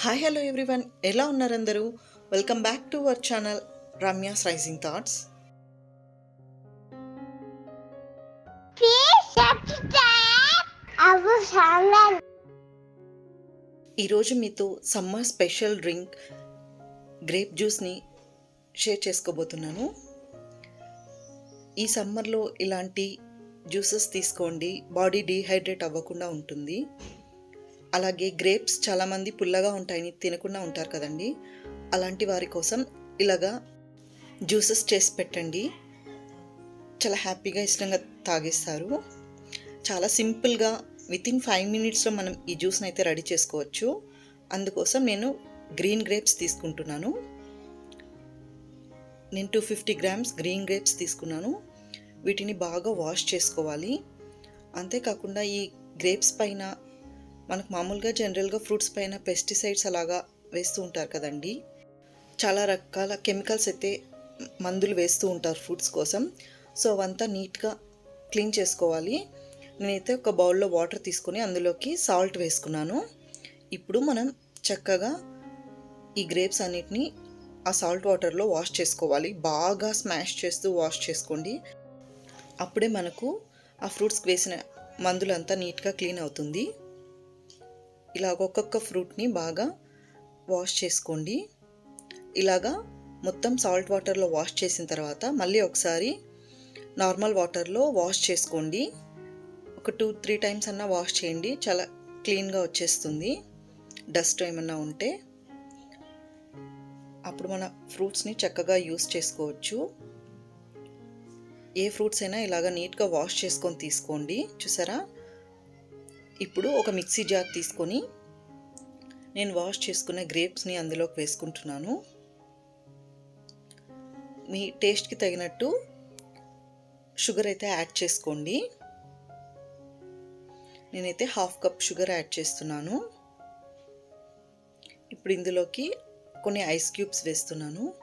Hi hello everyone ఎలా ఉన్నారు అందరూ? Welcome back to our channel Ramya's rising thoughts. ఈరోజు మీతో సమ్మర్ స్పెషల్ డ్రింక్ గ్రేప్ జ్యూస్ని షేర్ చేసుకోబోతున్నాను. ఈ సమ్మర్లో ఇలాంటి జ్యూసెస్ తీసుకోండి. బాడీ డీహైడ్రేట్ అవ్వకుండా ఉంటుంది. అలాగే గ్రేప్స్ చాలామంది పుల్లగా ఉంటాయని తినకుండా ఉంటారు కదండి. అలాంటి వారి కోసం ఇలాగా జ్యూసెస్ చేసి పెట్టండి. చాలా హ్యాపీగా ఇష్టంగా తాగేస్తారు. చాలా సింపుల్గా విత్ ఇన్ ఫైవ్ మినిట్స్లో మనం ఈ జ్యూస్ని అయితే రెడీ చేసుకోవచ్చు. అందుకోసం నేను గ్రీన్ గ్రేప్స్ తీసుకుంటున్నాను. నేను two fifty grams green grapes తీసుకున్నాను. వీటిని బాగా వాష్ చేసుకోవాలి. అంతేకాకుండా ఈ గ్రేప్స్ పైన మనకు మామూలుగా జనరల్గా ఫ్రూట్స్ పైన పెస్టిసైడ్స్ అలాగా వేస్తూ ఉంటారు కదండి. చాలా రకాల కెమికల్స్ అయితే మందులు వేస్తూ ఉంటారు ఫ్రూట్స్ కోసం. సో అవంతా నీట్గా క్లీన్ చేసుకోవాలి. నేనైతే ఒక బౌల్లో వాటర్ తీసుకొని అందులోకి సాల్ట్ వేసుకున్నాను. ఇప్పుడు మనం చక్కగా ఈ గ్రేప్స్ అన్నిటిని ఆ సాల్ట్ వాటర్లో వాష్ చేసుకోవాలి. బాగా స్మాష్ చేస్తూ వాష్ చేసుకోండి. అప్పుడే మనకు ఆ ఫ్రూట్స్కి వేసిన మందులంతా నీట్గా క్లీన్ అవుతుంది. ఇలాగ ఒక్కొక్క ఫ్రూట్ని బాగా వాష్ చేసుకోండి. ఇలాగా మొత్తం సాల్ట్ వాటర్లో వాష్ చేసిన తర్వాత మళ్ళీ ఒకసారి నార్మల్ వాటర్లో వాష్ చేసుకోండి. ఒక టూ త్రీ టైమ్స్ అన్నా వాష్ చేయండి. చాలా క్లీన్గా వచ్చేస్తుంది. డస్ట్ ఏమన్నా ఉంటే అప్పుడు మన ఫ్రూట్స్ని చక్కగా యూస్ చేసుకోవచ్చు. ఏ ఫ్రూట్స్ అయినా ఇలాగ నీట్గా వాష్ చేసుకొని తీసుకోండి. చూసారా? ఇప్పుడు ఒక మిక్సీ జార్ తీసుకొని నేను వాష్ చేసుకున్న గ్రేప్స్ని అందులోకి వేసుకుంటున్నాను. మీ టేస్ట్కి తగినట్టు షుగర్ అయితే యాడ్ చేసుకోండి. నేనైతే హాఫ్ కప్ షుగర్ యాడ్ చేస్తున్నాను. ఇప్పుడు ఇందులోకి కొన్ని ఐస్ క్యూబ్స్ వేస్తున్నాను.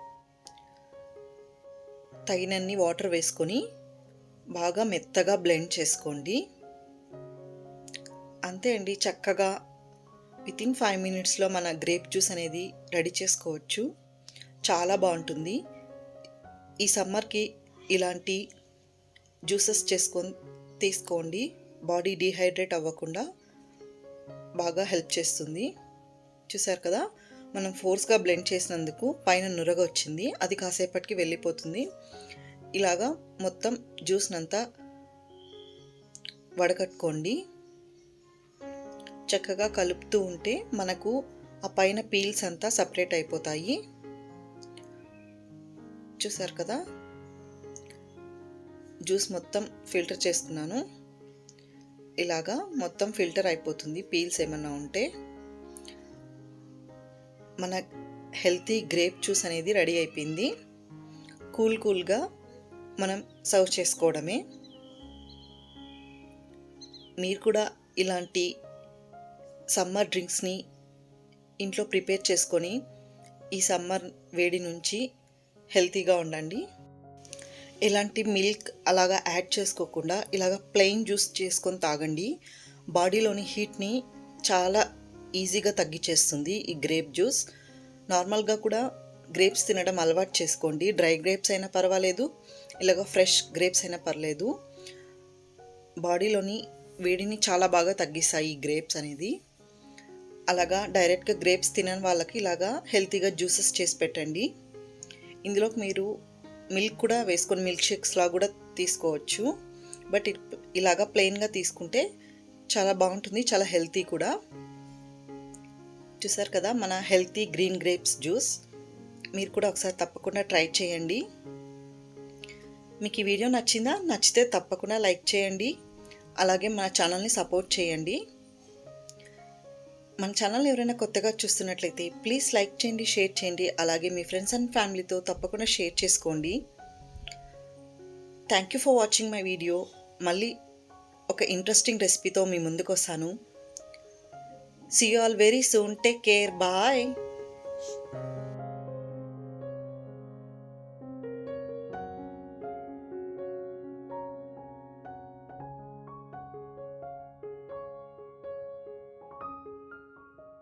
తగినన్ని వాటర్ వేసుకొని బాగా మెత్తగా బ్లెండ్ చేసుకోండి. అంతే అండి చక్కగా విత్ ఇన్ ఫైవ్ మినిట్స్లో మన గ్రేప్ జ్యూస్ అనేది రెడీ చేసుకోవచ్చు. చాలా బాగుంటుంది. ఈ సమ్మర్కి ఇలాంటి జ్యూసెస్ చేసుకొని తీసుకోండి. బాడీ డీహైడ్రేట్ అవ్వకుండా బాగా హెల్ప్ చేస్తుంది. చూసారు కదా మనం ఫోర్స్గా బ్లెండ్ చేసినందుకు పైన నురగ వచ్చింది. అది కాసేపటికి వెళ్ళిపోతుంది. ఇలాగా మొత్తం జ్యూస్నంతా వడకట్టుకోండి. చక్కగా కలుపుతూ ఉంటే మనకు ఆ పైన పీల్స్ అంతా సపరేట్ అయిపోతాయి. చూసారు కదా? జ్యూస్ మొత్తం ఫిల్టర్ చేసుకున్నాను. ఇలాగా మొత్తం ఫిల్టర్ అయిపోతుంది పీల్స్ ఏమన్నా ఉంటే. మన హెల్తీ గ్రేప్ జ్యూస్ అనేది రెడీ అయిపోయింది. కూల్ కూల్గా మనం సర్వ్ చేసుకోవడమే. మీరు కూడా ఇలాంటి సమ్మర్ డ్రింక్స్ని ఇంట్లో ప్రిపేర్ చేసుకొని ఈ సమ్మర్ వేడి నుంచి హెల్తీగా ఉండండి. ఎలాంటి మిల్క్ అలాగా యాడ్ చేసుకోకుండా ఇలాగ ప్లెయిన్ జ్యూస్ చేసుకొని తాగండి. బాడీలోని హీట్ని చాలా ఈజీగా తగ్గించేస్తుంది ఈ గ్రేప్ జ్యూస్. నార్మల్గా కూడా గ్రేప్స్ తినడం అలవాటు చేసుకోండి. డ్రై గ్రేప్స్ అయినా పర్వాలేదు ఇలాగ ఫ్రెష్ గ్రేప్స్ అయినా పర్లేదు. బాడీలోని వేడిని చాలా బాగా తగ్గిస్తాయి ఈ గ్రేప్స్ అనేది. అలాగా డైరెక్ట్గా గ్రేప్స్ తినని వాళ్ళకి ఇలాగా హెల్తీగా జ్యూసెస్ చేసి పెట్టండి. ఇందులోకి మీరు మిల్క్ కూడా వేసుకొని మిల్క్ షేక్స్లా కూడా తీసుకోవచ్చు. బట్ ఇలాగా ప్లెయిన్గా తీసుకుంటే చాలా బాగుంటుంది చాలా హెల్తీ కూడా. చూసారు కదా మన హెల్తీ గ్రీన్ గ్రేప్స్ జ్యూస్. మీరు కూడా ఒకసారి తప్పకుండా ట్రై చేయండి. మీకు ఈ వీడియో నచ్చిందా? నచ్చితే తప్పకుండా లైక్ చేయండి. అలాగే మన ఛానల్ని సపోర్ట్ చేయండి. మన ఛానల్ ఎవరైనా కొత్తగా చూస్తున్నట్లయితే ప్లీజ్ లైక్ చేయండి షేర్ చేయండి. అలాగే మీ ఫ్రెండ్స్ అండ్ ఫ్యామిలీతో తప్పకుండా షేర్ చేసుకోండి. Thank you for watching my video మళ్ళీ ఒక ఇంట్రెస్టింగ్ రెసిపీతో మీ ముందుకు వస్తాను. See you all very soon take care bye